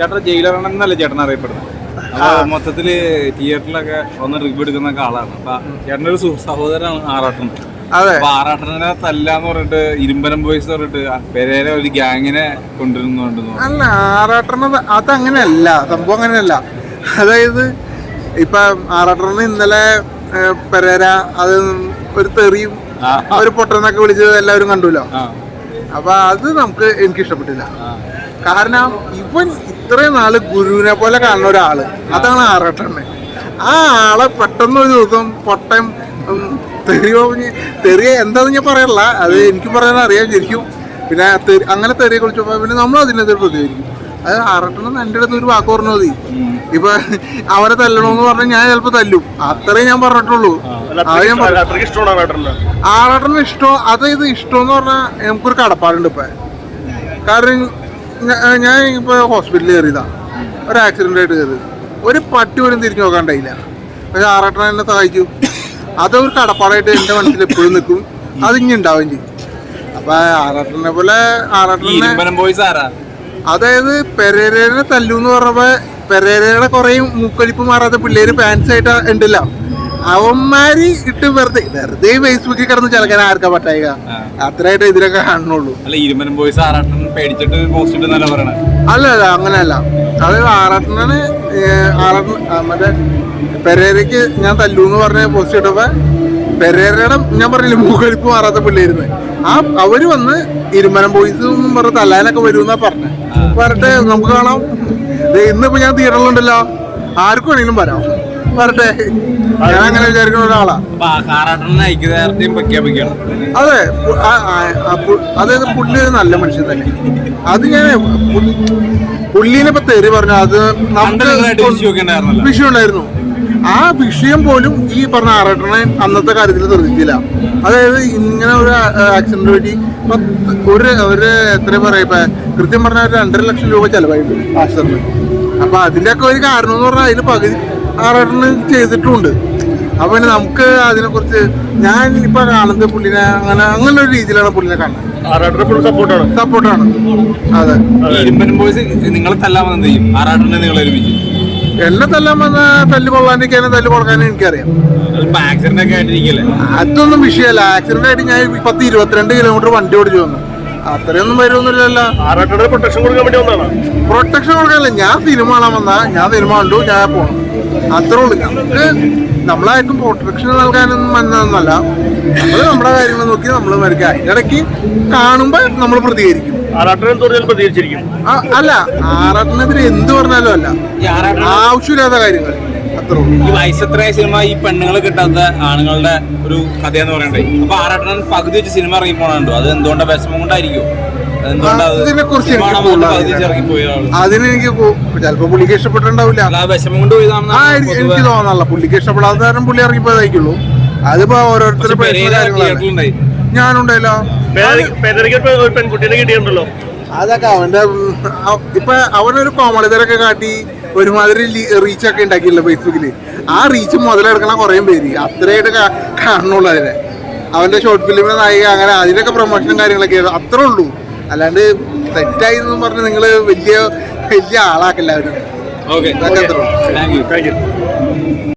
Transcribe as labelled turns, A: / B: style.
A: ചേട്ടൻ ജയിലറാണെന്നല്ല എന്നല്ല ചേട്ടൻ അറിയപ്പെടുന്നത്? മൊത്തത്തിൽ തിയേറ്ററിലൊക്കെ ഒന്ന് റിവ്യൂ എടുക്കുന്ന ആളാണ്. അപ്പൊ ചേട്ടന്റെ ഒരു സഹോദരനാണ് ആറാട്ടൻ
B: അതെ.
A: ആറാട്ടനെ തല്ലാന്ന് പറഞ്ഞിട്ട് ഇരുമ്പനം ബോയ്സ് പറഞ്ഞിട്ട് പെരേരെ ഒരു ഗ്യാങ്ങിനെ കൊണ്ടുവരുന്നുണ്ടെന്ന് അല്ല
B: അല്ല അത് അങ്ങനെയല്ല സംഭവം അങ്ങനെയല്ല. അതായത് ഇപ്പൊ ആറാട്ടനെ ഇന്നലെ പെരേര അത് ഒരു തെറിയും ഒരു പൊട്ടനൊക്കെ വിളിച്ചത് എല്ലാവരും കണ്ടുല്ലോ അപ്പൊ അത് നമുക്ക് എനിക്ക് ഇഷ്ടപ്പെട്ടില്ല. കാരണം ഇവൻ ഇത്രയും നാൾ ഗുരുവിനെ പോലെ കാണുന്ന ഒരാൾ. അതാണ് ആറാട്ടണ്ണൻ. ആ ആളെ പെട്ടെന്ന് ഒരു ദിവസം പൊട്ടം തെറിയോ തെറിയ എന്താന്ന് ഞാൻ പറയല്ല അത് എനിക്ക് പറയാൻ അറിയാൻ ശരിക്കും പിന്നെ അങ്ങനെ തെറിയെ കുറിച്ച് പിന്നെ നമ്മൾ അതിനെതിരെ പ്രതികരിക്കും. അത് ആറാട്ടണ്ണൻ എന്റെ അടുത്ത് ഒരു വാക്ക് പറഞ്ഞു മതി. ഇപ്പൊ അവരെ തല്ലണമെന്ന് പറഞ്ഞാൽ ഞാൻ ചിലപ്പോ തല്ലും. അത്രേ ഞാൻ പറഞ്ഞിട്ടുള്ളൂ. അത് ഞാൻ ആറാട്ടന് ഇഷ്ടം അതായത് ഇഷ്ടം എന്ന് പറഞ്ഞാൽ നമുക്കൊരു കടപ്പാടുണ്ട് ഇപ്പൊ. കാരണം ഞാൻ ഇപ്പോൾ ഹോസ്പിറ്റലിൽ കയറിയതാണ് ഒരു ആക്സിഡന്റ് ആയിട്ട് കയറി ഒരു പട്ടി പോലും തിരിഞ്ഞു നോക്കാണ്ടായില്ല പക്ഷെ ആറാട്ടൻ എന്നെ സഹായിച്ചു. അതൊരു കടപ്പാടായിട്ട് എന്റെ മനസ്സിൽ എപ്പോഴും നിൽക്കും. അത് ഇനി ഉണ്ടാവുകയും ചെയ്യും. അപ്പൊ ആറാട്ടനെ പോലെ ആറാട്ടനെ അതായത് പെരേരനെ തല്ലു എന്ന് പറഞ്ഞപ്പോ പെരേരയുടെ കുറേ മൂക്കളിപ്പ് മാറാത്ത പിള്ളേര് ഫാൻസ് ആയിട്ട് ഉണ്ടല്ലോ. അവന്മാര് ഇട്ട് വെറുതെ വെറുതെ ഫേസ്ബുക്കിൽ കിടന്ന് ചിലക്കാൻ ആർക്കാ പറ്റായിക? അത്രയായിട്ട് ഇതിലൊക്കെ കാണുന്നുള്ളൂ.
A: അല്ല ഇരുമനം ബോയ്സ് ആറാട്ടൻ പേടിച്ചിട്ട് പോസ്റ്റ് നല്ല പറയണേ.
B: അല്ല അല്ല അങ്ങനെയല്ല. അത് ആറാട്ടനാണ് ആറാട്ടൻ മറ്റേ പെരേരയ്ക്ക് ഞാൻ തല്ലു എന്ന് പറഞ്ഞ പോസ്റ്റ് ഇട്ടപ്പോ പെരേരയുടെ ഞാൻ പറഞ്ഞില്ലേ മൂക്കളിപ്പ് മാറാത്ത പിള്ളേരുന്ന് ആ അവർ വന്ന് ഇരുമനം ബോയ്സ് പറഞ്ഞ തല്ലാനൊക്കെ വരുമെന്നാ പറഞ്ഞേ. പറഞ്ഞിട്ട് നമുക്ക് കാണാം. ഇന്നിപ്പോ ഞാൻ തിയേറ്ററിലുണ്ടല്ലോ ആർക്കും വേണമെങ്കിലും വരാം. വരട്ടെ. ഞാൻ അങ്ങനെ വിചാരിക്കുന്ന ഒരാളാ. അതെ അതായത് പുള്ളി ഒരു നല്ല മനുഷ്യൻ തന്നെ. അത് ഞാൻ പുള്ളി- പുള്ളീനെ ഇപ്പൊ തെറി പറഞ്ഞു അത് നമുക്ക് വിഷയം ഉണ്ടായിരുന്നു. ആ വിഷയം പോലും ഈ പറഞ്ഞ ആറട്ടനെ അന്നത്തെ കാര്യത്തിൽ നിർത്തിയില്ല അതായത് ഇങ്ങനെ ഒരു ആക്സിഡന്റ് പറ്റി ഒരു ഒരു എത്ര പറയാ ഇപ്പൊ കൃത്യം പറഞ്ഞ ഒരു രണ്ടര ലക്ഷം രൂപ ചെലവായിട്ടുണ്ട് ആക്സിഡന്റ് അപ്പൊ അതിന്റെ ഒക്കെ ഒരു കാരണം എന്ന് പറഞ്ഞാൽ അതിൽ പകുതി ആറട്ടന് ചെയ്തിട്ടുണ്ട്. അപ്പൊ പിന്നെ നമുക്ക് അതിനെ കുറിച്ച് ഞാൻ ഇപ്പൊ കാണുന്നത് പുള്ളിനെ അങ്ങനെ അങ്ങനെ ഒരു രീതിയിലാണ് പുള്ളിനെ കാണുന്നത്.
C: സപ്പോർട്ടാണ്
B: സപ്പോർട്ടാണ് അതെ.
A: ബോയ്സ് നിങ്ങളെ തല്ലാൻ വന്നത് ചെയ്യും? ആറാട്ടനെ നിങ്ങൾ ഒരുമിച്ച്?
B: എന്നെ തല്ലാൻ വന്ന തല്ല് കൊള്ളാണ്ടിരിക്കാനും തല്ല് കൊടുക്കാനും എനിക്കറിയാം.
A: ആക്സിഡന്റ് ഒക്കെ ആയിട്ടിരിക്കല്ലേ
B: അതൊന്നും വിഷയല്ല ആക്സിഡന്റ് ആയിട്ട് ഞാൻ പത്ത് ഇരുപത്തിരണ്ട് കിലോമീറ്റർ വണ്ടി ഓടിച്ചു വന്നു. അത്രയൊന്നും വരുമൊന്നുമില്ലല്ലോ
C: പ്രൊട്ടക്ഷൻ കൊടുക്കാൻ വേണ്ടി വന്നതാണ്?
B: പ്രൊട്ടക്ഷൻ കൊടുക്കാനല്ല. ഞാൻ സിനിമ കാണാൻ വന്നാ. ഞാൻ സിനിമ കണ്ടു. ഞാൻ പോണം അത്രേ ഉള്ളൂ. നമുക്ക് നമ്മളായിട്ടും പ്രൊട്ടക്ഷൻ നൽകാനൊന്നും വന്നതൊന്നല്ല നമ്മൾ നമ്മുടെ കാര്യങ്ങൾ നോക്കി നമ്മൾ മരിക്കുക അതിന്റെ ഇടയ്ക്ക് കാണുമ്പോൾ നമ്മൾ പ്രതികരിക്കും. അല്ല ആറാട്ടിനെതിരെ എന്ത് പറഞ്ഞാലും അല്ല.
A: ഈ
B: ആവശ്യമില്ലാത്ത കാര്യങ്ങൾ. അത്രേ ഉള്ളൂ.
A: ഈ വയസ്സത്രയ സിനിമ ഈ പെണ്ണുങ്ങളെ കിട്ടാത്ത ആണുങ്ങളുടെ ഒരു കഥയെന്ന് പറയണ്ടേ? അപ്പൊ ആറാട്ടൻ പകുതി വെച്ച് സിനിമ ഇറങ്ങി പോണുണ്ടോ? അത് എന്തുകൊണ്ടാണ് വിഷമം കൊണ്ടായിരിക്കും? അതെന്തുകൊണ്ടാ അത്
B: അതിനെക്കുറിച്ച്
A: സിനിമ
B: എനിക്ക്
A: കാണാൻ വന്നിട്ട്
B: കൂടുതൽ
A: പകുതി വെച്ച് ഇറങ്ങി പോയ ആൾ
B: അതിനെനിക്ക് കൂ- ചിലപ്പോ പുള്ളിക്ക് ഇഷ്ടപ്പെട്ടിട്ടുണ്ടാവില്ല.
A: ആ
B: എനിക്ക് തോന്നല്ല പുള്ളിക്ക് ഇഷ്ടപ്പെടാത്ത കാരണം പുള്ളി ഇറങ്ങിപ്പോയതായിരിക്കുള്ളൂ അതിപ്പോ ഓരോരുത്തരുടെ കാര്യങ്ങളാണ്. ഞാനുണ്ടല്ലോ.
C: പെൺകുട്ടീനെ കിട്ടിയിട്ടുണ്ടല്ലോ.
B: അതൊക്കെ അവന്റെ ഇപ്പൊ അവനൊരു കോമളിതരൊക്കെ കാട്ടി ഒരുമാതിരി റീച്ച് ഒക്കെ ഉണ്ടാക്കിയില്ല ഫേസ്ബുക്കിൽ. ആ റീച്ച് മുതലെടുക്കണ കുറേ പേര്. അത്രയായിട്ട് കാണുള്ളൂ അതിനെ. അവന്റെ ഷോർട്ട് ഫിലിമിന്റെ നായിക അങ്ങനെ അതിനൊക്കെ പ്രൊമോഷനും കാര്യങ്ങളൊക്കെ അത്രേ ഉള്ളൂ. അല്ലാണ്ട് തെറ്റായി എന്ന് പറഞ്ഞ് നിങ്ങൾ വലിയ വലിയ ആളാക്കില്ല അവർ
A: okay thank you
C: thank you